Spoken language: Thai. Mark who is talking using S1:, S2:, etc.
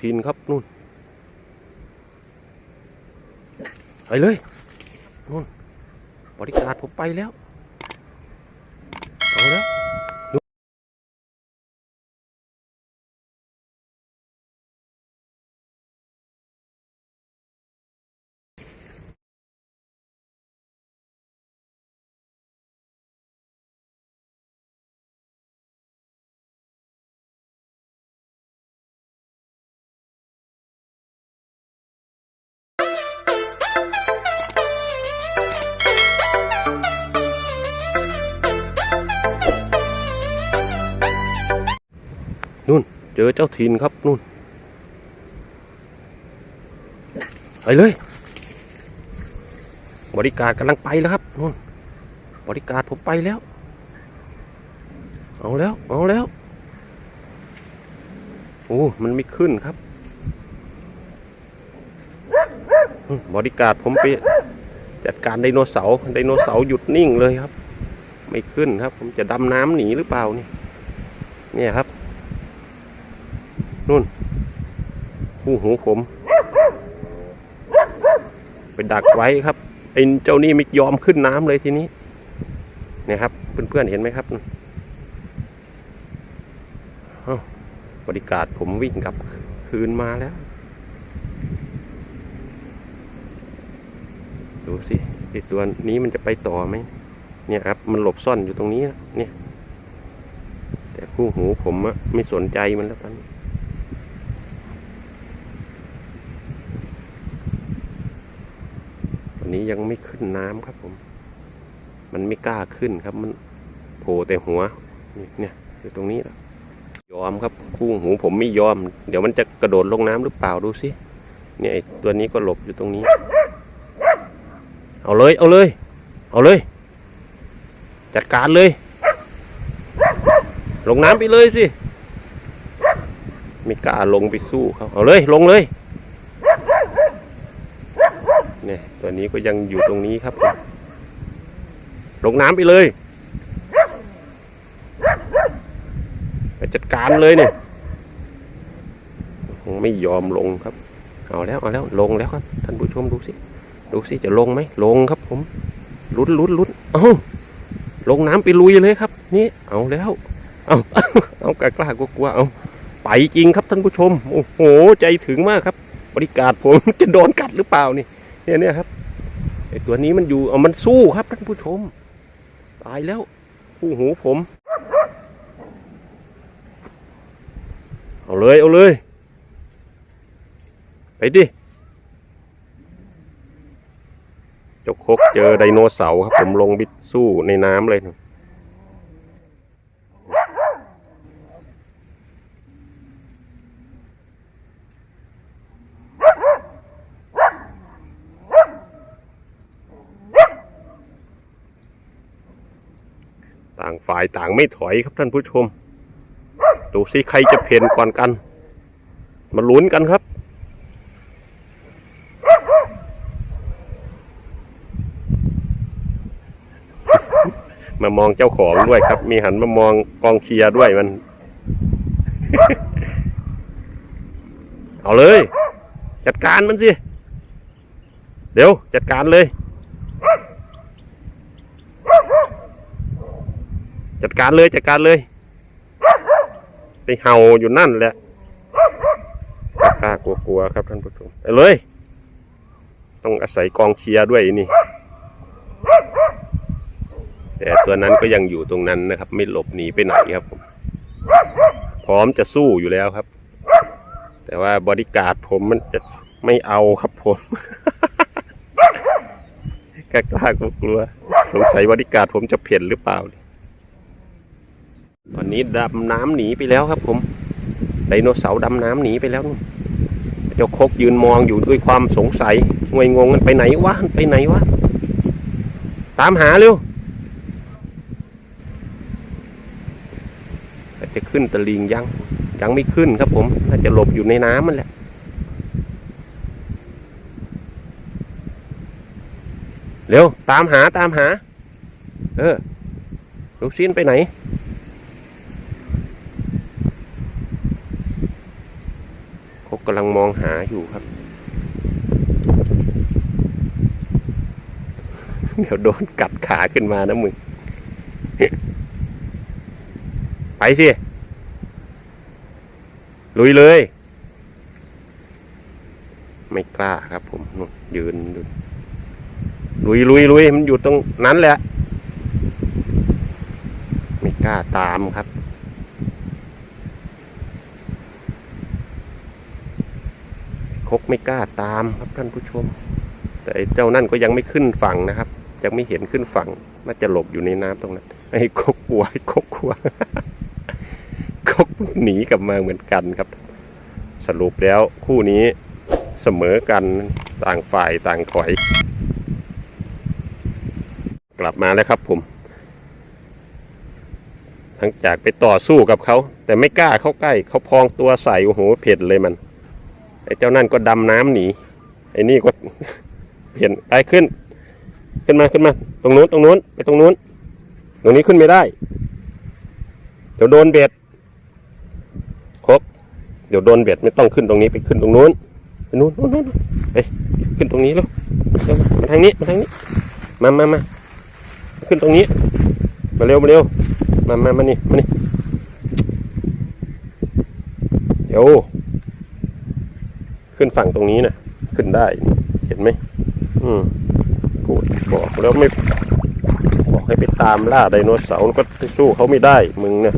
S1: ทินครับนู่นไปเลยนู่นบริการผมไปแล้ว นู่น เจอเจ้าถิ่นครับนู่นไปเลย บริการกำลังไปแล้วครับนู่นบริการผมไปแล้ว เอาแล้ว เอาแล้ว โอ้ มันไม่ขึ้นครับ บริการผมไปจัดการไดโนเสาร์ไดโนเสาร์หยุดนิ่งเลยครับ ไม่ขึ้นครับ ผมจะดำน้ำหนีหรือเปล่านี่ เนี่ยครับ นู่นคู่หูผม ไปดักไว้ครับไอ้เจ้านี่ไม่ยอมขึ้นน้ำเลยทีนี้เนี่ยครับเพื่อนๆเห็นไหมครับบริการผมวิ่งกลับคืนมาแล้ว ดูสิไอตัวนี้มันจะไปต่อไหมเนี่ยครับมันหลบซ่อนอยู่ตรงนี้เนี่ย แต่คู่หูผมอะไม่สนใจมันแล้วตอน นี้ยังไม่ขึ้นน้ำครับผม มันไม่กล้าขึ้นครับ มันโผล่แต่หัวนี่เนี่ยอยู่ตรงนี้แหละยอมครับคู่หูผมไม่ยอม เดี๋ยวมันจะกระโดดลงน้ำหรือเปล่าดูสิเนี่ยตัวนี้ก็หลบอยู่ตรงนี้ เอาเลย เอาเลย เอาเลย จัดการเลย ลงน้ำไปเลยสิไม่กล้าลงไปสู้เขาเอาเลยลงเลย เนี่ย ตัวนี้ก็ยังอยู่ตรงนี้ครับ ลงน้ำไปเลยไปจัดการเลยเนี่ยคงไม่ยอมลงครับ เอาแล้วเอาแล้วลงแล้วครับ ท่านผู้ชมดูสิดูสิจะลงไหมลงครับ ผมลุ้นลุ้นลุ้นเอาลงน้ำไปลุยเลยครับ นี่เอาแล้วเอาเอากล้ากล้ากลัวกลัวเอาไปจริงครับท่านผู้ชมโอ้โหใจถึงมากครับ บริการผมจะโดนกัดหรือเปล่านี่เนี่ยเนี่ยครับ ตัวนี้มันอยู่เอามันสู้ครับท่านผู้ชม ตายแล้วผู้หูผม เอาเลยเอาเลย ไปดิเจ้าคกเจอไดโนเสาร์ครับผมลงบิดสู้ในน้ำเลยนะ ต่างฝ่ายต่างไม่ถอยครับท่านผู้ชม ดูสิใครจะเพนก่อนกัน มาลุ้นกันครับ มามองเจ้าของด้วยครับ มีหันมามองกองเชียร์ด้วยมัน เอาเลย จัดการมันสิ เดี๋ยวจัดการเลย จัดการเลยจัดการเลย ไปเห่าอยู่นั่นแหละกล้ากลัวๆครับท่านผู้ชมไปเลย ต้องอาศัยกองเชียร์ด้วยนี่ แต่ตัวนั้นก็ยังอยู่ตรงนั้นนะครับ ไม่หลบหนีไปไหนครับผมพร้อมจะสู้อยู่แล้วครับ แต่ว่าบริการดผมมันจะไม่เอาครับผมกล้ากลัวกลัว สงสัยบริการดผมจะเพ่นหรือเปล่า ตอนนี้ดำน้ำหนีไปแล้วครับ ผมไดโนเสาร์ดำน้ำหนีไปแล้วเจ้าคกยืนมองอยู่ด้วยความสงสัยงวยงงกันไปไหนวะไปไหนวะตามหาเร็วจะขึ้นตะลิงยังยังไม่ขึ้นครับผมน่าจะหลบอยู่ในน้ำมันแหละเร็วตามหาตามหา เออลูกชิ้นไปไหน กำลังมองหาอยู่ครับ เดี๋ยวโดนกัดขาขึ้นมานะมึง ไปสิ ลุยเลย ไม่กล้าครับผมยืนดูลุยลุยลุยมันอยู่ตรงนั้นแหละ ไม่กล้าตามครับ คกไม่กล้าตามครับท่านผู้ชม แต่เจ้านั่นก็ยังไม่ขึ้นฝั่งนะครับ ยังไม่เห็นขึ้นฝั่งน่าจะหลบอยู่ในน้ำตรงนั้นไอ้คกกลัวไอ้คกกลัวคกหนีกลับมาเหมือนกันครับ สรุปแล้วคู่นี้เสมอกันต่างฝ่ายต่างถอย กลับมาแล้วครับผมหลังจากไปต่อสู้กับเขา แต่ไม่กล้าเข้าใกล้ เขาพองตัวใส่โอ้โหเผ็ดเลยมัน ไอ้เจ้านั่นก็ดำน้ำหนีไอ้นี่ก็เปลี่ยนไปขึ้น ขึ้นมาขึ้นมา ตรงนู้นตรงนู้นไปตรงนู้น ตรงนี้ขึ้นไม่ได้ เดี๋ยวโดนเบ็ดครบเดี๋ยวโดนเบ็ดไม่ต้องขึ้นตรงนี้ไปขึ้นตรงนู้นไปนู้นนู้นนู้นไปขึ้นตรงนี้ล้วเร็วมาทางนี้มาทางนี้มามามาขึ้นตรงนี้ มาเร็วมาเร็วมามามานี่มานี่เดี๋ยว ขึ้นฝั่งตรงนี้นะขึ้นได้เห็นไหมอืมพูดบอกแล้วไม่บอกให้ไปตามล่าไดโนเสาร์ก็สู้เขาไม่ได้มึงเนี่ย